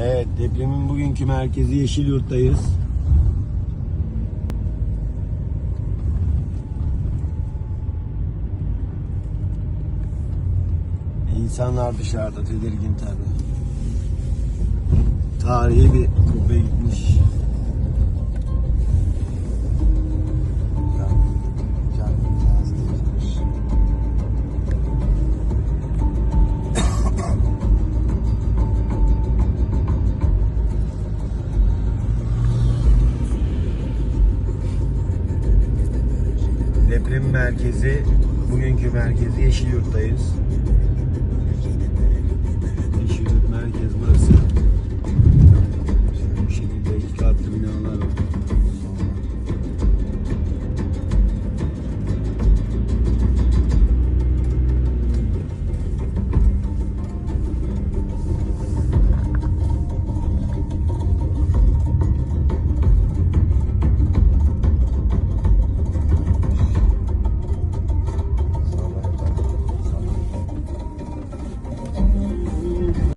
Evet, depremin bugünkü merkezi Yeşilyurt'tayız. İnsanlar dışarıda tedirgin tabi. Tarihi bir kubbe gitmiş. Deprem merkezi, bugünkü merkezi Yeşilyurt'tayız.